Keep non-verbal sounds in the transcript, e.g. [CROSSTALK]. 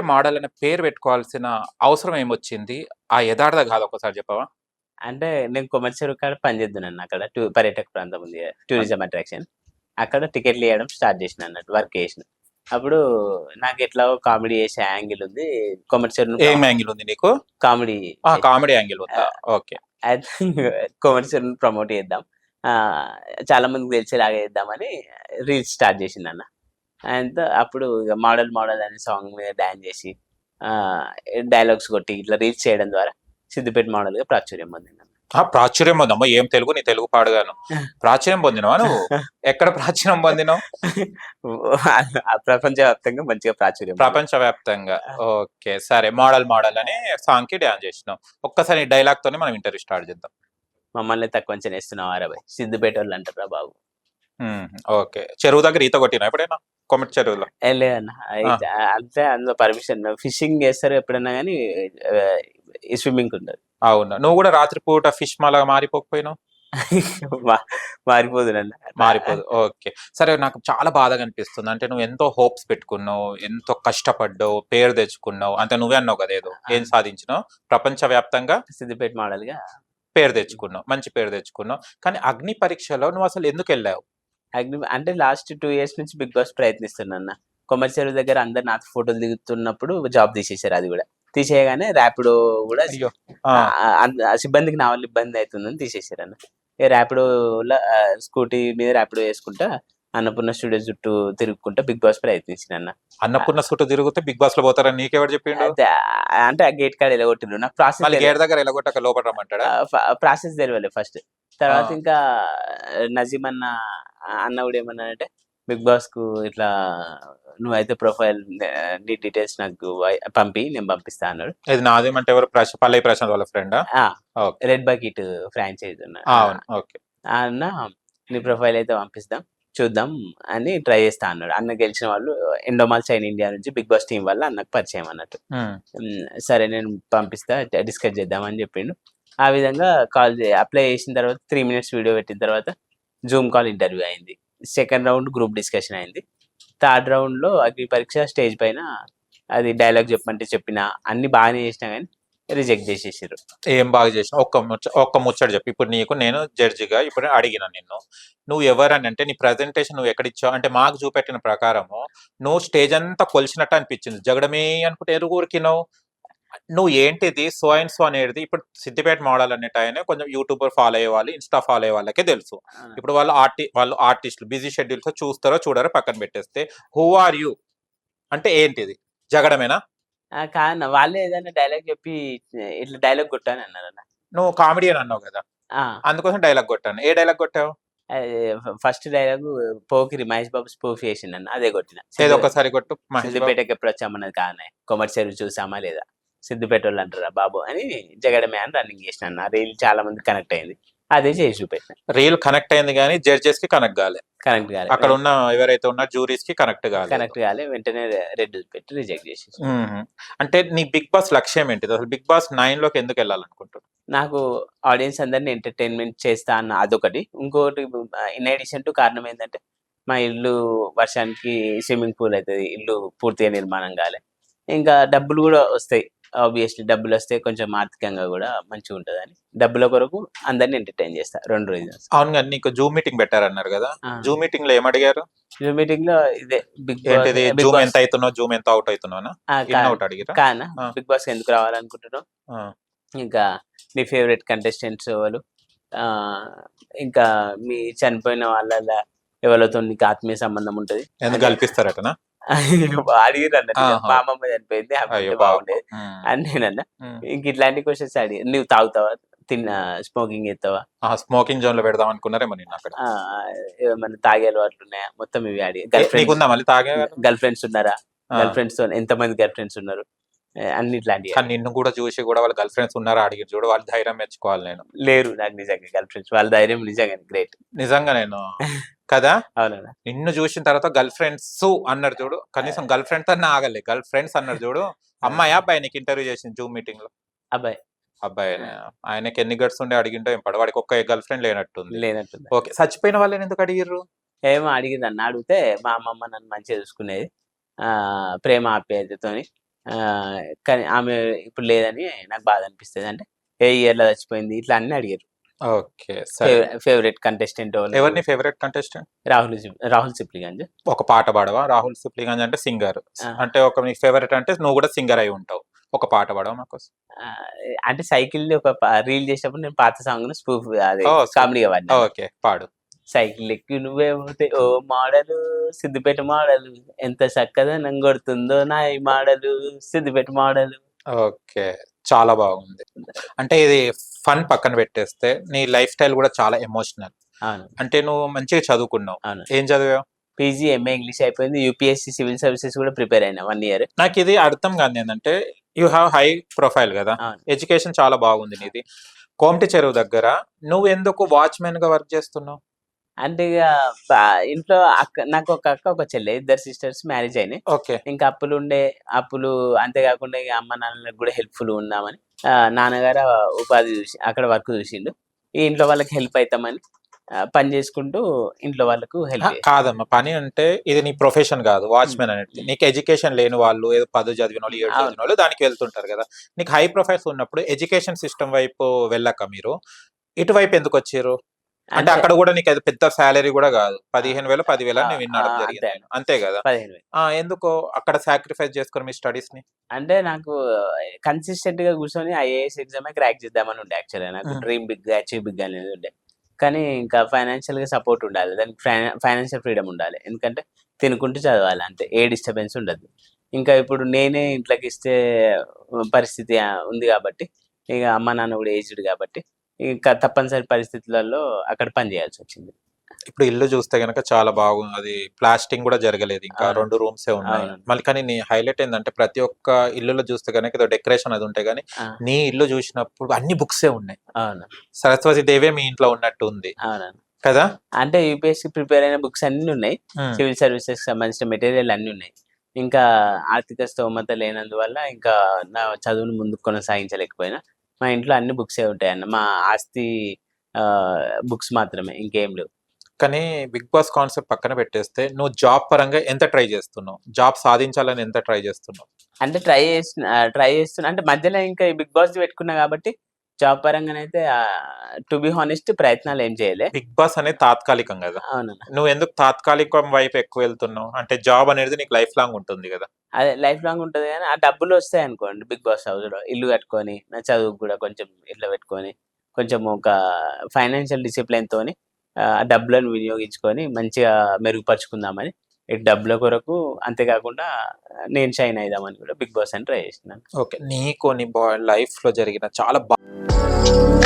Siddipet model అనే పేరు పెట్టుకోవాల్సిన అవసరం ఏమొచ్చింది? ఆ యథార్థ కాదు ఒకసారి చెప్పవా? అంటే నేను కొమర్షియల్ కాడ పనిచేద్దునన్న అక్కడ టూ పర్యాటక ప్రాంతం ఉంది టూరిజం అట్రాక్షన్. అక్కడ టికెట్లు ఇవ్వడం స్టార్ట్ చేసిన అన్నట్టు వర్క్ చేసిన. అప్పుడు నాకు ఎట్లా కామెడీ చేసే యాంగిల్ ఉంది కొమర్షియల్ ఏం యాంగిల్ ఉంది నీకు? కామెడీ కామెడీ యాంగిల్ ఉందా? ఓకే. కొమర్షియల్ ప్రమోట్ చేద్దాం. చాలా మందికి తెలిసేలాగా చేద్దామని రీల్స్ స్టార్ట్ చేసింది అన్న. అండ్ అప్పుడు ఇక మోడల్ మోడల్ అనే సాంగ్ మీద డాన్స్ చేసి డైలాగ్స్ కొట్టి ఇట్లా రీల్స్ చేయడం ద్వారా సిద్దిపేట మోడల్గా ప్రాచుర్యం పొందింది ప్రాచుర్యం పొందమ్మా ఏం తెలుగు నీ తెలుగు పాడుగాను. ప్రాచుర్యం పొందినవా నువ్వు? ఎక్కడ ప్రాచుర్యం పొందినావు? ప్రపంచవ్యాప్తంగా మంచిగా ప్రాచుర్యం. ప్రపంచవ్యాప్తంగా. ఓకే సరే మోడల్ మోడల్ అని సాంగ్కి డాన్స్ చేసినావు ఒక్కసారి డైలాగ్ తోనే మనం ఇంటర్వ్యూ స్టార్ట్ చేద్దాం. మమ్మల్ని తక్కువ అంచనా వేస్తున్నావు అరవై సిద్దిపేట వాళ్ళు అంటారా బాబు. ఓకే. చెరువు దగ్గర ఈత కొట్టినా ఎప్పుడైనా? కొమటి చెరువులో. లేదన్న అంతే అందులో పర్మిషన్ ఫిషింగ్ చేస్తారు ఎప్పుడైనా కానీ స్విమ్మింగ్ ఉండదు. అవును. నువ్వు కూడా రాత్రిపూట ఫిష్ మాలాగా మారిపోకపోయినావు? [LAUGHS] మా- మారిపోదునన్న మారిపోదు. ఓకే. సరే నాకు చాలా బాధగా అనిపిస్తుంది. అంటే నువ్వు ఎంతో హోప్స్ పెట్టుకున్నావు ఎంతో కష్టపడ్డావు పేరు తెచ్చుకున్నావు. అంటే నువ్వే అన్నావు కదా ఏదో. ఏం సాధించినావు? ప్రపంచ వ్యాప్తంగా సిద్దిపేట మోడల్గా పేరు తెచ్చుకున్నావు. మంచి పేరు తెచ్చుకున్నావు. కానీ అగ్ని పరీక్షలో నువ్వు అసలు ఎందుకు వెళ్ళావు? అగ్ని అంటే లాస్ట్ టూ ఇయర్స్ నుంచి బిగ్ బాస్ ప్రయత్నిస్తున్నా కొమర్షియల్ దగ్గర అందరు నాతో ఫోటోలు దిగుతున్నప్పుడు జాబ్ తీసేశారు అది కూడా. తీసేయగానే ర్యాపిడో కూడా సిబ్బందికి నా వల్ల ఇబ్బంది అవుతుందని తీసేశారు అన్న. ర్యాపిడో స్కూటీ మీద ర్యాపిడో వేసుకుంటా అన్నపూర్ణ స్టూడియో చుట్టూ తిరుగుకుంటా బిగ్ బాస్ ప్రయత్నించిన అన్న. అన్నపూర్ణ చుట్టూ తిరిగితే బిగ్ బాస్లో పోతారని నీకెవరు చెప్పిండు? అంటే ఆ గేట్ కాడ ఎలగొట్టిండ్రు నాకు ప్రాసెస్ గేట్ దగ్గర ఎలగొట్టక లోపల రమ్మంటాడా? ప్రాసెస్ తెలియలే ఫస్ట్ తర్వాత. ఇంకా నజీమ్ అన్న అన్న కూడా ఏమన్నా అంటే బిగ్ బాస్కు ఇట్లా నువ్వైతే ప్రొఫైల్ నీ డీటెయిల్స్ నాకు పంపి నేను పంపిస్తా అన్నాడు. ఇది నాదేమంటే ఎవరు? పల్లవి ప్రశాంత్ వాళ్ళ ఫ్రెండా రెడ్ బకెట్ ఫ్రాంచైజ్ ఉన్న అవును ఓకే. ఆ అన్న నీ ప్రొఫైల్ అయితే పంపిస్తాం. చూద్దాం అని ట్రై చేస్తా అన్నాడు. అన్న గెలిచిన వాళ్ళు ఎండోమాల్ చైన్ ఇండియా నుంచి బిగ్ బాస్ టీం వల్ల అన్నకు పరిచయం అన్నట్టు. సరే నేను పంపిస్తా డిస్కస్ చేద్దామని చెప్పిండు. ఆ విధంగా కాల్ అప్లై చేసిన తర్వాత త్రీ మినిట్స్ వీడియో పెట్టిన తర్వాత జూమ్ కాల్ ఇంటర్వ్యూ అయింది. సెకండ్ రౌండ్ గ్రూప్ డిస్కషన్ అయింది. థర్డ్ రౌండ్లో అగ్ని పరీక్ష స్టేజ్ పైన అది డైలాగ్ చెప్పమంటే చెప్పిన అన్ని బాగానే చేసినా కానీ రిజెక్ట్ చేసేసారు ఏం బాగా చేసిన ఒక్క ముచ్చ ఒక్క ముచ్చట చెప్పి. ఇప్పుడు నీకు నేను జడ్జిగా ఇప్పుడు అడిగిన నిన్ను నువ్వు ఎవరని అంటే నీ ప్రజెంటేషన్ నువ్వు ఎక్కడ ఇచ్చావు? అంటే మాకు చూపెట్టిన ప్రకారము నువ్వు స్టేజ్ అంతా కొలిచినట్టు అనిపించింది. జగడమే అనుకుంటే ఎరుగురికినావు నువ్వు ఏంటిది? సో అండ్ సో అనేది ఇప్పుడు సిద్దిపేట మోడల్ అనేట ఆయన కొంచెం యూట్యూబర్ ఫాలో అయ్యే వాళ్ళు ఇన్స్టా ఫాలో అయ్యే వాళ్ళకే తెలుసు ఇప్పుడు వాళ్ళు ఆర్టి వాళ్ళు ఆర్టిస్టులు బిజీ షెడ్యూల్స్ చూస్తారో చూడారో పక్కన పెట్టేస్తే హూ ఆర్ యూ? అంటే ఏంటిది? జగడమేనా? ఆ, కాదన్న వాళ్ళే ఏదైనా డైలాగ్ చెప్పి ఇట్లా డైలాగ్ కొట్టాను అన్నారు అన్న నువ్వు కామెడీ అని అన్నావు కదా? ఆ, అందుకోసం డైలాగ్ కొట్టాను. ఏ డైలాగ్ కొట్టావు? First dialogue Pokiri Mahesh Babu spoof చేసిండు అన్న అదే కొట్టిన. ఏదో ఒకసారి కొట్టు మహేష్ బాబు. సిద్దిపేటకి ఎప్పుడు వచ్చామన్నది కాదనే కొమర్షియల్ చూసామా లేదా? సిద్దిపేట వాళ్ళు అంటారా బాబు అని జగడమే అని రన్నింగ్ చేసిన అన్న రీల్ చాలా మంది కనెక్ట్ అయింది. అదే చేసి చూపెట్టిన రీల్ కనెక్ట్ అయింది కానీ జడ్జెస్కి కనెక్ట్ కాలే. కనెక్ట్ కాలే. అక్కడ ఉన్న ఎవరైతే ఉన్న జూరీస్కి కనెక్ట్ కాలే కనెక్ట్ కాలే వెంటనే రెడ్ పెట్టి రిజెక్ట్ చేసి. అంటే నీ బిగ్ బాస్ లక్ష్యం ఏంటిది? అసలు బిగ్ బాస్ నైన్లోకి ఎందుకు వెళ్ళాలనుకుంటున్నావు? నాకు ఆడియన్స్ అందరిని ఎంటర్టైన్మెంట్ చేస్తా అన్న అదొకటి. ఇంకోటి ఇన్ అడిషన్ టు కారణం ఏంటంటే మా ఇల్లు వర్షానికి స్విమ్మింగ్ పూల్ అవుతుంది ఇల్లు పూర్తిగా నిర్మాణం కాలే. ఇంకా డబ్బులు కూడా వస్తాయి. ఆబ్వియస్లీ డబ్బులు వస్తే కొంచెం ఆర్థికంగా కూడా మంచిగా ఉంటుందని. డబ్బుల కొరకు అందరిని ఎంటర్టైన్ చేస్తా రెండు రీజన్స్ అవును కానీ నీకు జూమ్ మీటింగ్ పెట్టారన్నారు కదా. జూమ్ మీటింగ్లో ఏమడిగారు? జూమ్ మీటింగ్లో ఇదే బిగ్ ఏంటిది? జూమ్ ఎంత అవుతున్నావు? జూమ్ ఎంత అవుట్ అవుతున్నావు అవుట్ అడిగిరా? కానా. బిగ్ బాస్ ఎందుకు రావాలనుకుంటున్నావు. ఇంకా మీ ఫేవరెట్ కంటెస్టెంట్స్ వాళ్ళు ఇంకా మీ చనిపోయిన వాళ్ళ ఎవరితో నీకు ఆత్మీయ సంబంధం ఉంటది? ఎందుకు కల్పిస్తారటనా? [LAUGHS] [LAUGHS] ఆహా. మా అమ్మమ్మ చనిపోయింది ఆమె బాగుండేది. అని నేనన్నా ఇంక ఇట్లాంటి క్వశ్చన్స్ అడిగి నువ్వు తాగుతావా? తిన్నా స్మోకింగ్ చేస్తావా? స్మోకింగ్ జోన్లో పెడదాం అనుకున్నారేమో నేను అక్కడ. ఏమన్నా తాగే అలవాట్లు ఉన్నాయా? మొత్తం ఇవి అడిగి గర్ల్ మళ్ళీ తాగే ఫ్రెండ్స్ గర్ల్ ఫ్రెండ్స్ ఉన్నారా. గర్ల్ ఫ్రెండ్స్తో ఎంతమంది గర్ల్ ఫ్రెండ్స్ ఉన్నారు అన్ని ఇట్లాంటివి కానీ నిన్ను కూడా చూసి కూడా వాళ్ళ గర్ల్ ఫ్రెండ్స్ ఉన్నారా అడిగి చూడు వాళ్ళు ధైర్యం మెచ్చుకోవాలి నేను. లేరు నాకు నిజంగా గర్ల్ ఫ్రెండ్స్ వాళ్ళ ధైర్యం నిజంగా గ్రేట్ నిజంగా నేను [LAUGHS] కదా? అవునా నిన్ను చూసిన తర్వాత గర్ల్ ఫ్రెండ్స్ అన్నారు చూడు. కనీసం గర్ల్ ఫ్రెండ్తో ఆగలే. గర్ల్ ఫ్రెండ్స్ అన్నారు చూడు. అమ్మాయి అబ్బాయి నీకు ఇంటర్వ్యూ చేసింది జూమ్ మీటింగ్లో అబ్బాయి అబ్బాయి ఆయనకి ఎన్ని గర్ల్స్ ఉండే అడిగింటో ఏం పడవాడికి ఒక్క గర్ల్ ఫ్రెండ్ లేనట్టుంది. లేనట్టుంది. ఓకే. చచ్చిపోయిన వాళ్ళని ఎందుకు అడిగిర్రు? ఏమో అడిగింది అన్న. అడిగితే మా అమ్మమ్మ నన్ను మంచిగా చూసుకునేది. ఆ ప్రేమ ఆప్యాయతతోని. ఆ, కానీ ఆమె ఇప్పుడు లేదని నాకు బాధ అనిపిస్తుంది. అంటే ఏ ఇయర్లో చచ్చిపోయింది? ఇట్లా అన్ని అడిగారు ఓకే ఫేవరెట్ కంటెస్టెంట్ ఎవరిని ఫేవరెట్ కంటెస్టెంట్? రాహుల్ రాహుల్ సిప్లిగంజ్. ఒక పాట పాడవా? రాహుల్ సిప్లిగంజ్ అంటే సింగర్. అంటే ఒక నీ ఫేవరెట్ అంటే నువ్వు కూడా సింగర్ అయి ఉంటావు. ఒక పాట పాడవా మాకు? ఆ, అంటే సైకిల్ ఒక రీల్ చేసేటప్పుడు నేను పాత సాంగ్ స్పూఫ్ అది. కామెడీగా వాడినా ఓకే పాడు. సైకిల్ ఎక్కి నువ్వే పోతే ఓ మోడలు సిద్దిపేట మోడలు. ఎంత చక్కదనం కొడుతుందో నా ఈ మోడలు సిద్దిపేట మోడలు. ఓకే చాలా బాగుంది. అంటే ఇది ఫన్ పక్కన పెట్టేస్తే నీ లైఫ్ స్టైల్ కూడా చాలా ఎమోషనల్. అంటే నువ్వు మంచిగా చదువుకున్నావు. ఏం చదివావు? పీజీ ఎంఏ ఇంగ్లీష్ అయిపోయింది. యూపీఎస్సీ సివిల్ సర్వీసెస్ కూడా ప్రిపేర్ అయినా వన్ ఇయర్. నాకు ఇది అర్థం కాదు ఏంటంటే యూ హ్యావ్ హై ప్రొఫైల్ కదా. ఎడ్యుకేషన్ చాలా బాగుంది నీది. కోమటి చెరువు దగ్గర నువ్వు ఎందుకు వాచ్మెన్గా వర్క్ చేస్తున్నావు? అంటే ఇక ఇంట్లో అక్క నాకు ఒక అక్క ఒక చెల్లె ఇద్దరు సిస్టర్స్ మ్యారేజ్ అయినాయి. ఓకే. ఇంకా అప్పులు ఉండే అప్పులు అంతేకాకుండా ఇక అమ్మ నాన్నలకు కూడా హెల్ప్ఫుల్ ఆ, నాన్నగారు ఉపాధి చూసి అక్కడ వర్క్ చూసిండు. ఈ ఇంట్లో వాళ్ళకి హెల్ప్ అవుతామని పని చేసుకుంటూ ఇంట్లో వాళ్ళకు హెల్ప్ కాదమ్మా పని అంటే ఇది నీ ప్రొఫెషన్ కాదు వాచ్మెన్ అనేది. నీకు ఎడ్యుకేషన్ లేని వాళ్ళు ఏదో పది చదివిన వాళ్ళు ఏడు. చదివిన వాళ్ళు దానికి వెళ్తుంటారు కదా. నీకు హై ప్రొఫైల్స్ ఉన్నప్పుడు ఎడ్యుకేషన్ సిస్టమ్ వైపు వెళ్ళక మీరు ఇటువైపు ఎందుకు వచ్చారు? అంటే అక్కడ కూడా నీకు అది పెద్ద శాలరీ కూడా కాదు. పదిహేను వేలు పదివేలు అని నేను జరిగింది అంతే. కదా? పదిహేను ఎందుకు అక్కడ సాక్రిఫైస్ చేసుకుని మీ స్టడీస్ని? అంటే నాకు కన్సిస్టెంట్గా కూర్చొని ఐఏఎస్ ఎగ్జామ్ క్రాక్ చేద్దామని ఉండే యాక్చువల్గా నాకు. డ్రీమ్ బిగ్ అచీవ్ బిగ్ అనేది ఉండే. కానీ ఇంకా ఫైనాన్షియల్గా సపోర్ట్ ఉండాలి. దానికి ఫైనాన్షియల్ ఫ్రీడమ్ ఉండాలి. ఎందుకంటే తినుకుంటూ చదవాలి అంతే. ఏ డిస్టర్బెన్స్ ఉండదు. ఇంకా ఇప్పుడు నేనే ఇంట్లోకి ఇస్తే పరిస్థితి ఉంది కాబట్టి ఇక అమ్మ నాన్న కూడా ఏజ్డ్ కాబట్టి ఇంకా తప్పనిసరి పరిస్థితులలో అక్కడ పని చేయాల్సి వచ్చింది. ఇప్పుడు ఇల్లు చూస్తే గనక చాలా బాగుంది అది ప్లాస్టింగ్ కూడా జరగలేదు. ఇంకా. రెండు రూమ్స్ ఉన్నాయి. అవును. మళ్ళీ కానీ నీ హైలైట్ ఏంటంటే ప్రతి ఒక్క ఇల్లులో చూస్తే గనక ఏదో డెకరేషన్ అది ఉంటాయి కానీ నీ ఇల్లు చూసినప్పుడు అన్ని బుక్సే ఉన్నాయి. అవును. సరస్వతి దేవే మీ ఇంట్లో ఉన్నట్టు ఉంది. కదా? అంటే యూపీఎస్సీ ప్రిపేర్ అయిన బుక్స్ అన్ని ఉన్నాయి. సివిల్ సర్వీసెస్ సంబంధించిన మెటీరియల్ అన్ని ఉన్నాయి. ఇంకా ఆర్థిక స్తోమత లేనందువల్ల ఇంకా నా చదువును ముందుకు కొనసాగించలేకపోయినా మా ఇంట్లో అన్ని బుక్సే ఉంటాయి అన్న మా ఆస్తి బుక్స్ మాత్రమే ఇంకేం లేవు. కానీ బిగ్ బాస్ కాన్సెప్ట్ పక్కన పెట్టేస్తే నువ్వు జాబ్ పరంగా ఎంత ట్రై చేస్తున్నావు? జాబ్ సాధించాలని ఎంత ట్రై చేస్తున్నావు? అంటే ట్రై చేస్తున్నా ట్రై చేస్తున్నా. అంటే మధ్యలో ఇంకా ఈ బిగ్ బాస్ పెట్టుకున్నా కాబట్టి జాబ్ పరంగానైతే టు బి హానెస్ట్ ప్రయత్నాలు ఏం చేయలే. బిగ్ బాస్ అనేది తాత్కాలికం కదా. అవునన్న నువ్వు ఎందుకు తాత్కాలికం వైపు ఎక్కువ వెళ్తున్నావు? అంటే జాబ్ అనేది నీకు లైఫ్ లాంగ్ ఉంటుంది కదా. అదే లైఫ్ లాంగ్ ఉంటుంది కానీ ఆ డబ్బులు వస్తాయి అనుకోండి బిగ్ బాస్ హౌస్లో ఇల్లు కట్టుకొని నా చదువుకు కూడా కొంచెం ఇట్లా పెట్టుకొని కొంచెం ఒక ఫైనాన్షియల్ డిసిప్లిన్ తోని ఆ డబ్బులను వినియోగించుకొని మంచిగా మెరుగుపరుచుకుందామని ఈ డబ్బుల కొరకు అంతేకాకుండా నేను షైన్ అయిదామని కూడా బిగ్ బాస్ అని ట్రై చేసినాను. ఓకే. నీకు నీ లైఫ్లో జరిగిన చాలా బాగా